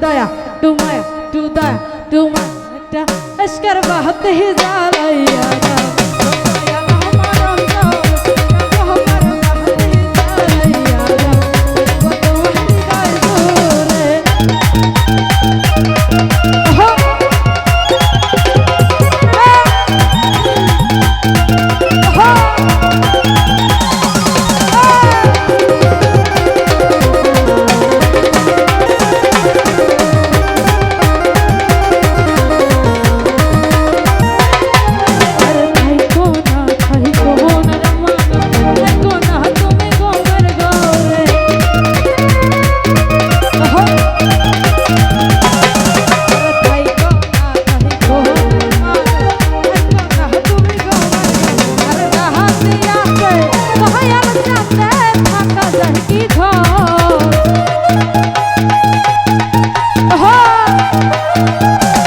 দয়া তোমায় টু দয়া তোমায় একটা আজকার বাহাতে হি জালাইয়া Música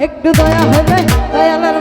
একটু দয়া হবে দয়ালের